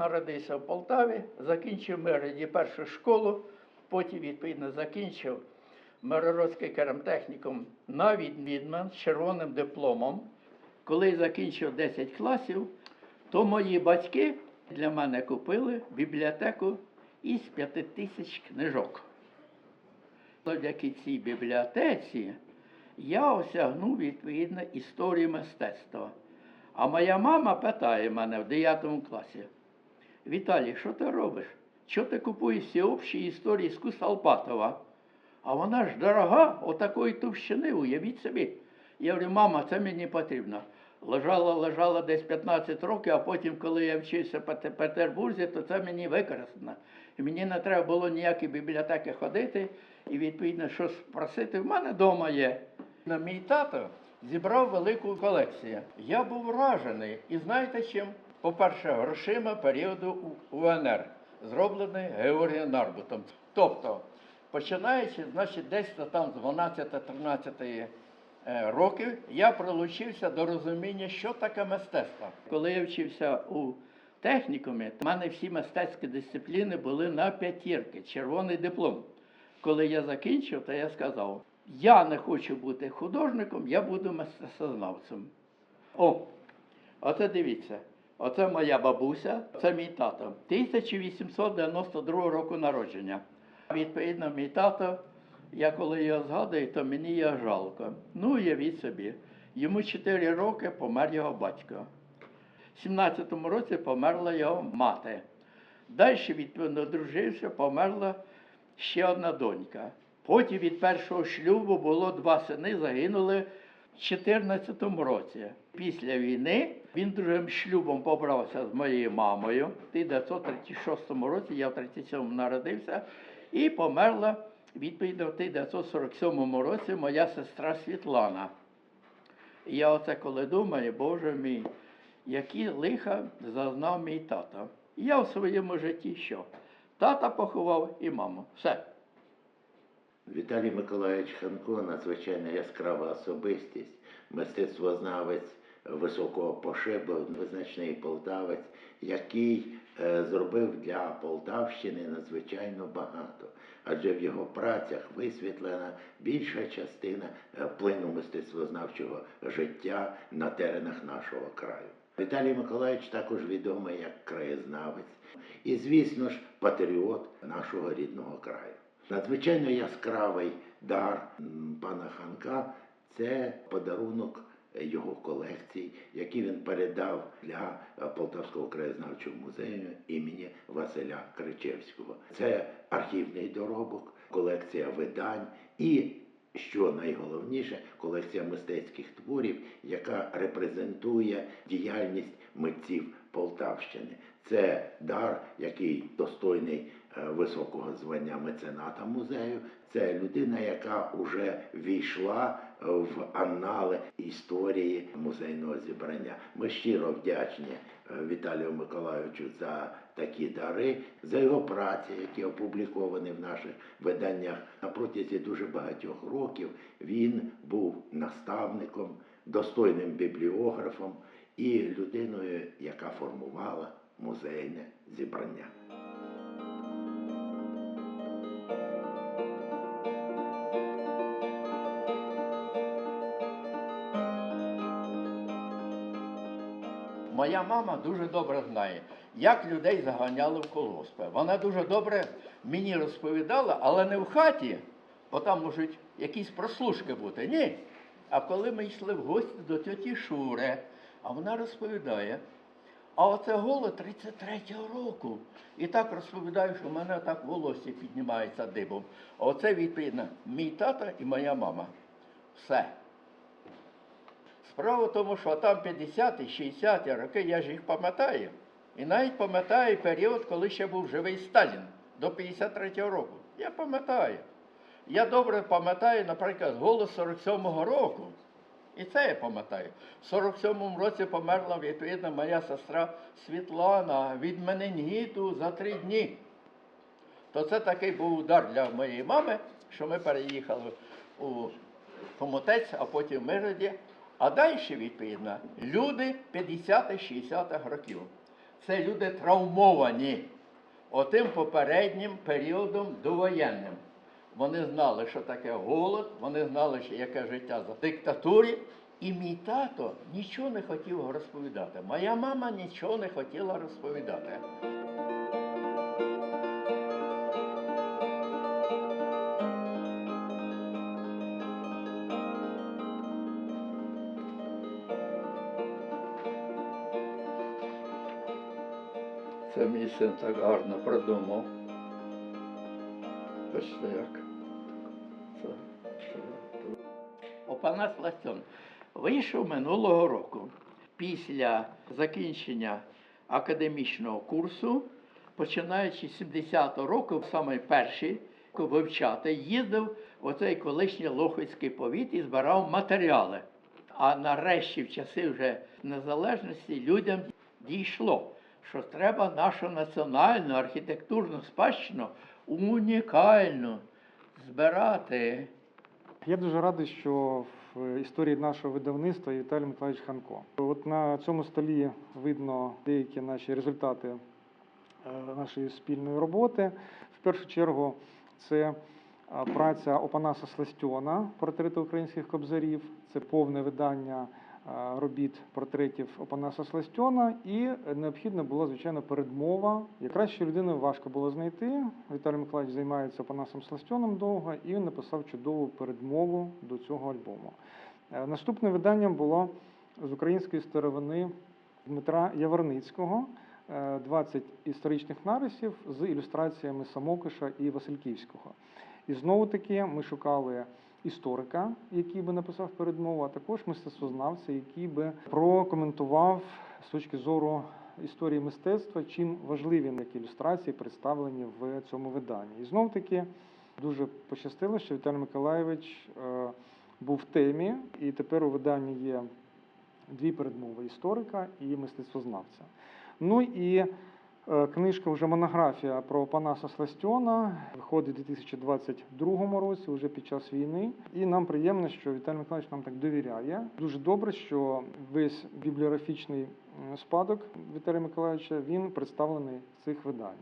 народився в Полтаві, закінчив в Мироді першу школу, потім, відповідно, закінчив Мирородський керамтехнікум на відмінно з червоним дипломом. Коли закінчив 10 класів, то мої батьки для мене купили бібліотеку із 5 тисяч книжок. Завдяки цій бібліотеці я осягнув відповідно історію мистецтва. А моя мама питає мене в 9 класі: Віталій, що ти робиш? Що ти купуєш всеобщі історії іскусства Алпатова? А вона ж дорога, отакої товщини, уявіть собі. Я говорю, мама, це мені потрібно. Лежала, лежала десь 15 років, а потім, коли я вчився в Петербурзі, то це мені використано. І мені не треба було ніякі бібліотеки ходити і відповідно щось просити. В мене вдома є. Мій тато зібрав велику колекцію. Я був вражений. І знаєте чим? По-перше, грошима періоду УНР, зроблений Георгієм Нарбутом. Тобто, починаючи, значить, десь там з 12-13 е, років я прилучився до розуміння, що таке мистецтво. Коли я вчився у технікумі, в мене всі мистецькі дисципліни були на п'ятірки, червоний диплом. Коли я закінчив, то я сказав: я не хочу бути художником, я буду мистецтвознавцем. О, оце дивіться. Оце моя бабуся, це мій тато. 1892 року народження. Відповідно, мій тато, я коли його згадую, то мені його жалко. Ну, уявіть собі, йому 4 роки помер його батько. В 17-му році померла його мати. Далі, відповідно, одружився, померла ще одна донька. Потім від першого шлюбу було два сини, загинули в 14-му році. Після війни він другим шлюбом побрався з моєю мамою. В 1936 році, я в 37-му народився, і померла відповідно в 1947 році моя сестра Світлана. Я оце коли думаю, Боже мій, які лиха зазнав мій тато. Я в своєму житті що? Тата поховав і маму. Все. Віталій Миколаївич Ханко надзвичайно яскрава особистість, мистецтвознавець високого пошибу, визначний полтавець, який е, зробив для Полтавщини надзвичайно багато. Адже в його працях висвітлена більша частина е, вплину мистецтвознавчого життя на теренах нашого краю. Віталій Миколаївич також відомий як краєзнавець і, звісно ж, патріот нашого рідного краю. Надзвичайно яскравий дар пана Ханка це подарунок його колекцій, які він передав для Полтавського краєзнавчого музею імені Василя Кричевського. Це архівний доробок, колекція видань і, що найголовніше, колекція мистецьких творів, яка репрезентує діяльність митців Полтавщини. Це дар, який достойний високого звання мецената музею. Це людина, яка вже війшла е, в анали історії музейного зібрання. Ми щиро вдячні е, Віталію Миколайовичу за такі дари, за його праці, які опубліковані в наших виданнях. На протязі дуже багатьох років він був наставником, достойним бібліографом і людиною, яка формувала музейне зібрання. Моя мама дуже добре знає, як людей заганяли в колгоспи. Вона дуже добре мені розповідала, але не в хаті, бо там можуть якісь прослушки бути. Ні. А коли ми йшли в гості до тьоті Шури, а вона розповідає, а оце голо 33-го року. І так розповідаю, що в мене так волосся піднімається дибом. А оце відповідно мій тато і моя мама. Все. Справа в тому, що там 50-ті, 60-ті роки, я ж їх пам'ятаю. І навіть пам'ятаю період, коли ще був живий Сталін до 53-го року. Я пам'ятаю. Я добре пам'ятаю, наприклад, голос 47-го року. І це я пам'ятаю. В 47-му році померла відповідно моя сестра Світлана від мененгіту за три дні. То це такий був удар для моєї мами, що ми переїхали у Хомутець, а потім в Мироді. А далі, відповідно, люди 50-60-х років. це люди травмовані отим попереднім періодом довоєнним. Вони знали, що таке голод, вони знали, що яке життя за диктатурі. І мій тато нічого не хотів розповідати. Моя мама нічого не хотіла розповідати. Син так гарно продумав. Бачите як? Опанас Ластьон вийшов минулого року після закінчення академічного курсу, починаючи з 70-го року, саме перший вивчати, їздив в оцей колишній Лохвицький повіт і збирав матеріали. А нарешті, в часи вже незалежності, людям дійшло, що треба нашу національну архітектурну спадщину унікальну збирати. Я дуже радий, що в історії нашого видавництва Віталій Миколаївич Ханко. От на цьому столі видно деякі наші результати е, нашої спільної роботи. В першу чергу це е, праця Опанаса Сластьона «Портрети українських кобзарів. Це повне видання робіт портретів Опанаса Сластьона. І необхідна була, звичайно, передмова. Якраз що людину важко було знайти. Віталій Миколаївич займається Опанасом Сластьоном довго, і написав чудову передмову до цього альбому. Е, Наступним виданням було з української старовини Дмитра Яворницького. е, 20 історичних нарисів з ілюстраціями Самокиша і Васильківського. І знову таки ми шукали історика, який би написав передмову, а також мистецтвознавця, який би прокоментував з точки зору історії мистецтва, чим важливі як ілюстрації представлені в цьому виданні. І знов таки дуже пощастило, що Віталій Миколаєвич е, був в темі, і тепер у виданні є дві передмови історика і мистецтвознавця. Ну і книжка вже монографія про Панаса Сластьона виходить у 2022 році, вже під час війни. І нам приємно, що Віталій Миколаївич нам так довіряє. Дуже добре, що весь бібліографічний спадок Віталія Миколаївича він представлений в цих виданнях.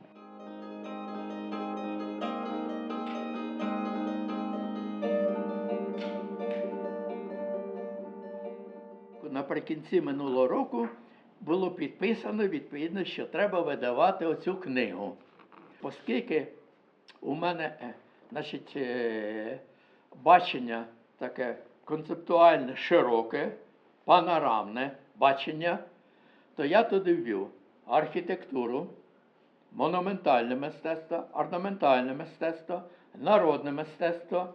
Наприкінці минулого року було підписано відповідно, що треба видавати оцю книгу. Оскільки у мене е, значить, е, бачення таке концептуальне, широке, панорамне бачення, то я туди ввів архітектуру, монументальне мистецтво, орнаментальне мистецтво, народне мистецтво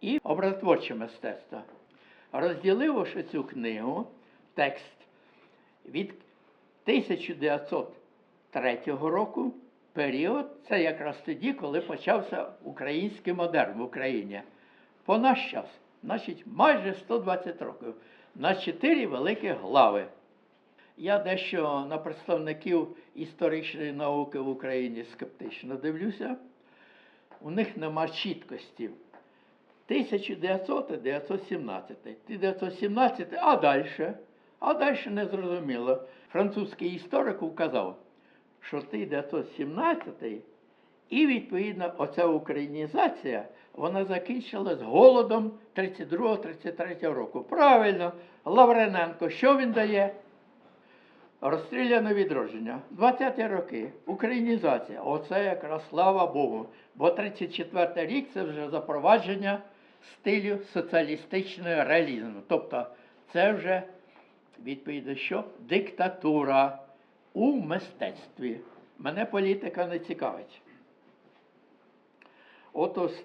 і образотворче мистецтво. Розділивши цю книгу, текст від 1903 року, період, це якраз тоді, коли почався український модерн в Україні. По наш час, значить, майже 120 років, на чотири великі глави. Я дещо на представників історичної науки в Україні скептично дивлюся. У них нема чіткості. 1900 917 1917 а далі? А далі не зрозуміло. Французький історик вказав, що 1917 і відповідно оця українізація вона закінчилась голодом 32-33 року. Правильно, Лаврененко, що він дає? Розстріляне відродження. 20-ті роки. Українізація. Оце якраз слава Богу. Бо 34 рік це вже запровадження стилю соціалістичного реалізму. Тобто це вже відповідно що? Диктатура у мистецтві. Мене політика не цікавить. Ото з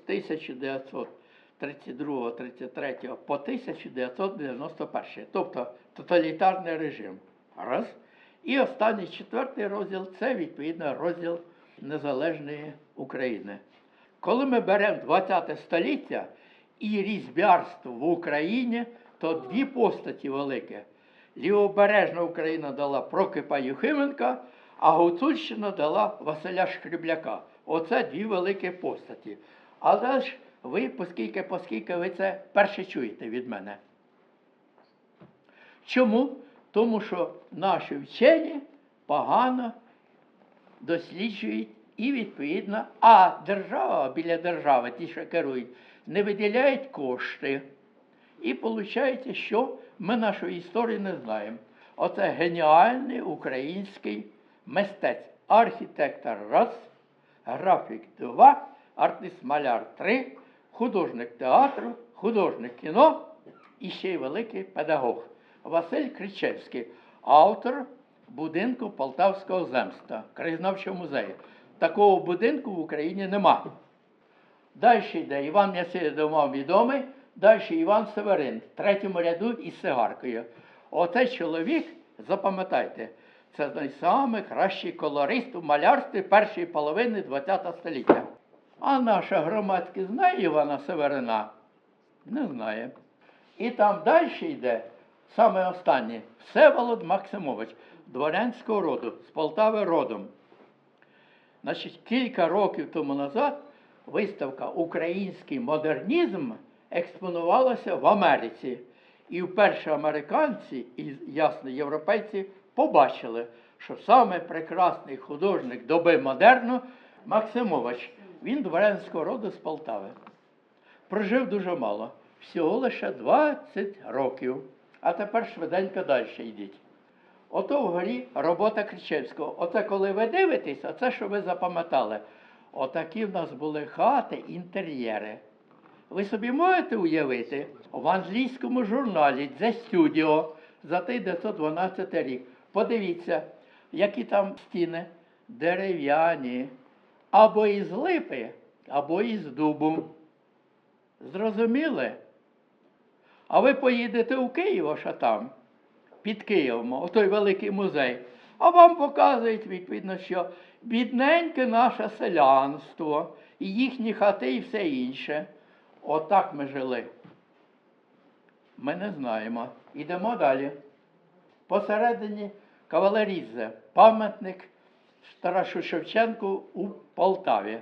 1932-33 по 1991. Тобто тоталітарний режим. Раз. І останній четвертий розділ це відповідно розділ Незалежної України. Коли ми беремо 20 століття і різьбярство в Україні, то дві постаті великі. Лівобережна Україна дала Прокипа Юхименка, а Гуцульщина дала Василя Шкрібляка. Оце дві великі постаті. Але ж ви, оскільки, оскільки ви це перше чуєте від мене. Чому? Тому що наші вчені погано досліджують і відповідно, а держава біля держави, ті, що керують, не виділяють кошти. І виходить, що ми нашої історії не знаємо. Оце геніальний український мистець, архітектор раз, графік два, артист-маляр три, художник театру, художник кіно і ще й великий педагог Василь Кричевський, автор будинку Полтавського земства, краєзнавчого музею. Такого будинку в Україні нема. Далі йде Іван Ясидов відомий, далі Іван Северин, в третьому ряду із сигаркою. Оцей чоловік, запам'ятайте, це найкращий колорист у малярстві першої половини ХХ століття. А наша громадськість знає Івана Северина? Не знає. І там далі йде, саме останнє, Всеволод Максимович, дворянського роду, з Полтави родом. Значить, кілька років тому назад виставка Український модернізм експонувалася в Америці. І вперше американці і, ясно, європейці побачили, що саме прекрасний художник доби модерну Максимович, він дворянського роду з Полтави. Прожив дуже мало, всього лише 20 років. А тепер швиденько далі йдіть. Ото вгорі робота Кричевського. Оце коли ви дивитесь, оце що ви запам'ятали. Отакі в нас були хати, інтер'єри. Ви собі можете уявити в англійському журналі The Studio за 1912 рік. Подивіться, які там стіни дерев'яні, або із липи, або із дубу. Зрозуміли? А ви поїдете у Київ, аж там, під Києвом, отой великий музей, а вам показують, відповідно, що бідненьке наше селянство, і їхні хати, і все інше. Отак ми жили. Ми не знаємо. Ідемо далі. Посередині Кавалеріззе, пам'ятник Тарашу Шевченку у Полтаві.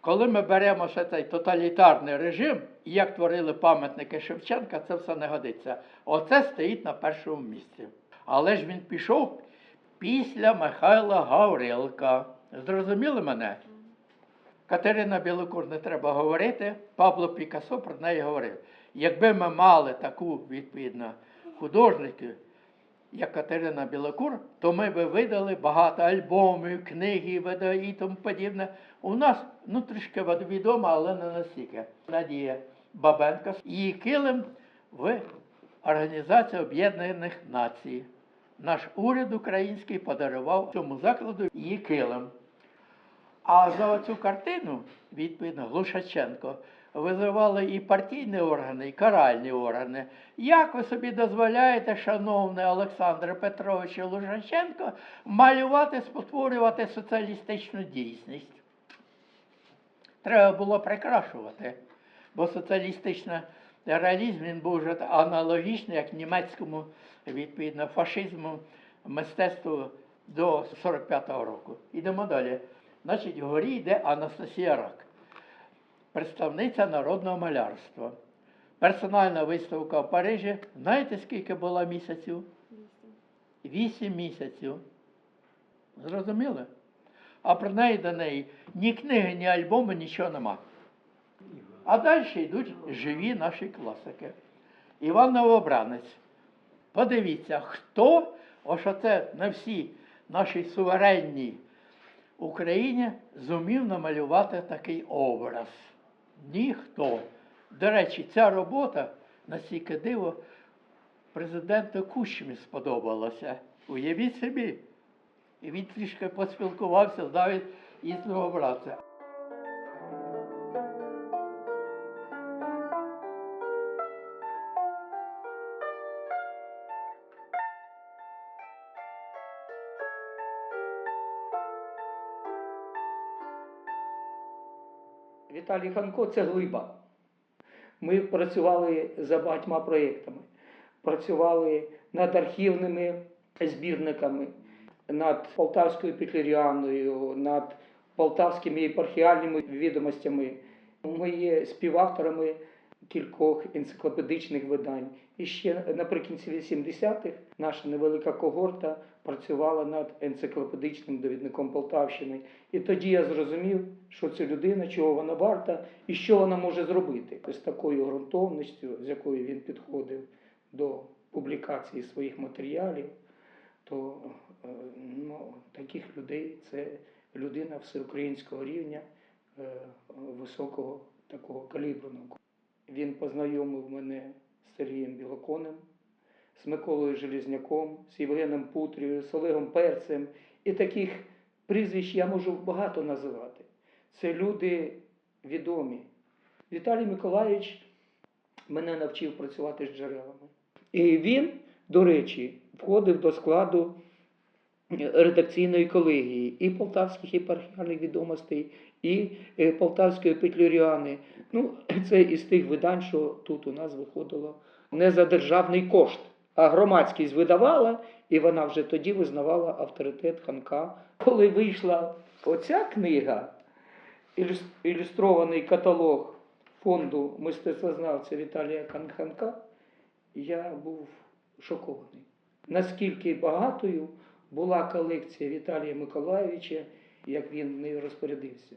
Коли ми беремо ще цей тоталітарний режим, і як творили пам'ятники Шевченка, це все не годиться. Оце стоїть на першому місці. Але ж він пішов після Михайла Гаврилка. Зрозуміли мене? Катерина Білокур не треба говорити, Пабло Пікассо про неї говорив. Якби ми мали таку відповідно художників, як Катерина Білокур, то ми би видали багато альбомів, книги і тому подібне. У нас ну трішки відомо, але не настільки. Надія Бабенко, її килим в Організації Об'єднаних Націй. Наш уряд український подарував цьому закладу її килим. А за цю картину, відповідно, Глушаченко, визивали і партійні органи, і каральні органи. Як ви собі дозволяєте, шановний Олександр Петрович Лушаченко, малювати, спотворювати соціалістичну дійсність? Треба було прикрашувати, бо соціалістичний реалізм він був вже аналогічний, як німецькому, відповідно, фашизму, мистецтву до 45-го року. Ідемо далі. Значить, вгорі йде Анастасія Рак, представниця народного малярства. Персональна виставка в Парижі. Знаєте, скільки було місяців? Вісім місяців. Зрозуміли? А про неї до неї ні книги, ні альбому, нічого нема. А далі йдуть живі наші класики. Іван Новобранець. Подивіться, хто, ось оце на всій нашій суверенній Україні зумів намалювати такий образ. Ніхто. До речі, ця робота настільки диво президенту Кучмі сподобалася. Уявіть собі. І він трішки поспілкувався навіть із новобранцем. Віталій Ханко це глиба. Ми працювали за багатьма проєктами. Працювали над архівними збірниками, над Полтавською петлеріаною, над полтавськими єпархіальними відомостями. Ми є співавторами кількох енциклопедичних видань. І ще наприкінці 80-х наша невелика когорта працювала над енциклопедичним довідником Полтавщини. І тоді я зрозумів, що це людина, чого вона варта і що вона може зробити з такою ґрунтовністю, з якою він підходив до публікації своїх матеріалів, то е, ну, таких людей це людина всеукраїнського рівня е, високого такого калібру. Він познайомив мене з Сергієм Білоконем, з Миколою Железняком, з Євгеном Путрією, з Олегом Перцем. І таких прізвищ я можу багато називати. Це люди відомі. Віталій Миколаївич мене навчив працювати з джерелами. І він, до речі, входив до складу редакційної колегії і полтавських єпархіальних відомостей, і е, полтавської петлюріани. Ну, це із тих видань, що тут у нас виходило не за державний кошт, а громадськість видавала, і вона вже тоді визнавала авторитет Ханка. Коли вийшла оця книга, ілюстрований каталог фонду мистецтвознавця Віталія Кан- Ханка, я був шокований. Наскільки багатою була колекція Віталія Миколаєвича, як він нею розпорядився.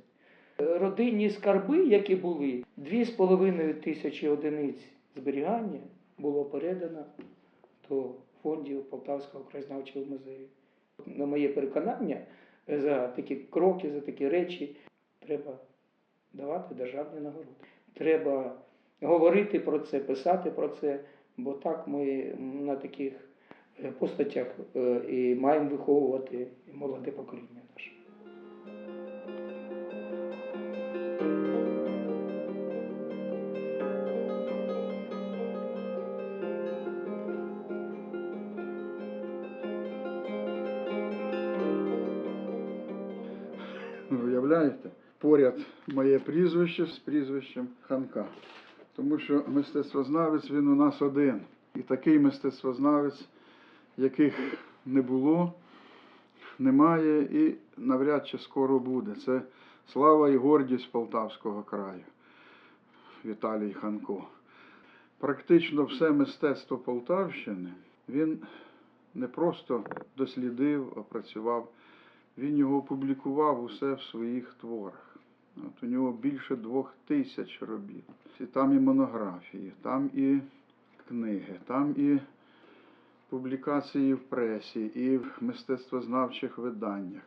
Родинні скарби, які були, 2,5 тисячі одиниць зберігання було передано до фондів Полтавського краєзнавчого музею. На моє переконання, за такі кроки, за такі речі треба давати державні нагороди. Треба говорити про це, писати про це, бо так ми на таких постатях е, і маємо виховувати молоде покоління наше. Ви Уявляєте? Поряд моє прізвище з прізвищем Ханка. Тому що мистецтвознавець він у нас один. І такий мистецтвознавець, яких не було, немає і навряд чи скоро буде. Це слава і гордість Полтавського краю. Віталій Ханко. Практично все мистецтво Полтавщини він не просто дослідив, опрацював. Він його опублікував усе в своїх творах. От у нього більше двох тисяч робіт. І там і монографії, там і книги, там і публікації в пресі, і в мистецтвознавчих виданнях.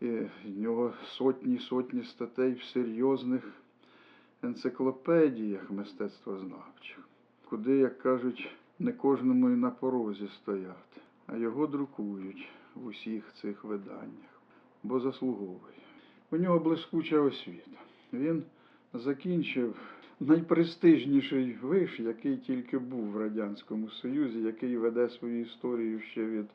І в нього сотні сотні статей в серйозних енциклопедіях мистецтвознавчих, куди, як кажуть, не кожному і на порозі стояти, а його друкують в усіх цих виданнях, бо заслуговує. У нього блискуча освіта. Він закінчив найпрестижніший виш, який тільки був в Радянському Союзі, який веде свою історію ще від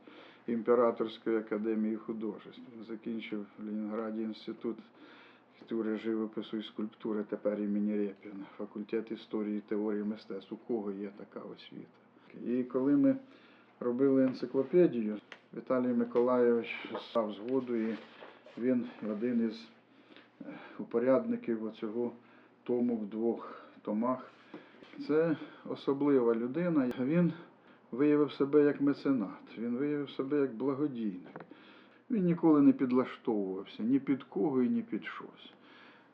Імператорської академії художеств. Закінчив в Ленінграді інститут архітектури, живопису і скульптури, тепер імені Рєпіна, факультет історії теорії мистецтв. У кого є така освіта? І коли ми робили енциклопедію, Віталій Миколайович став згоду, і він один із е, упорядників оцього тому в двох томах. Це особлива людина. Він виявив себе як меценат, він виявив себе як благодійник. Він ніколи не підлаштовувався ні під кого і ні під щось.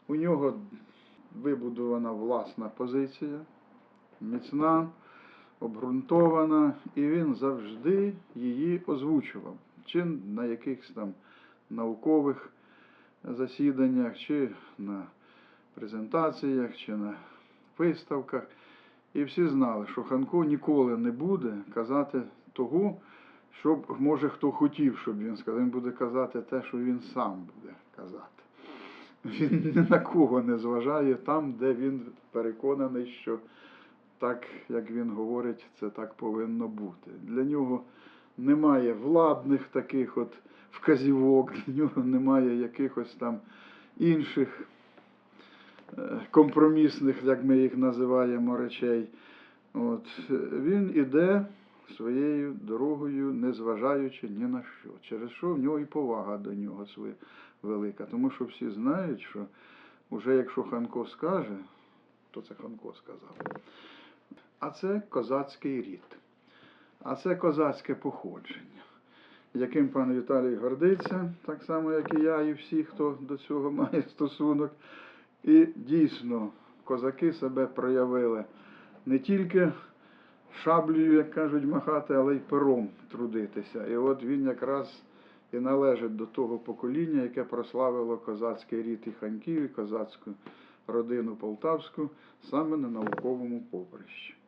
У нього вибудована власна позиція, міцна, обґрунтована, і він завжди її озвучував. Чи на якихось там наукових засіданнях, чи на презентаціях, чи на виставках. І всі знали, що Ханко ніколи не буде казати того, що може хто хотів, щоб він сказав. Він буде казати те, що він сам буде казати. Він ні на кого не зважає там, де він переконаний, що так, як він говорить, це так повинно бути. Для нього немає владних таких от вказівок, для нього немає якихось там інших компромісних, як ми їх називаємо, речей. От, він іде своєю дорогою, не зважаючи ні на що. Через що в нього і повага до нього своя велика. Тому що всі знають, що вже якщо Ханко скаже, то це Ханко сказав. А це козацький рід. А це козацьке походження, яким пан Віталій гордиться, так само, як і я, і всі, хто до цього має стосунок. І дійсно, козаки себе проявили не тільки шаблею, як кажуть, махати, але й пером трудитися. І от він якраз і належить до того покоління, яке прославило козацький рід і ханьків, і козацьку родину полтавську саме на науковому поприщі.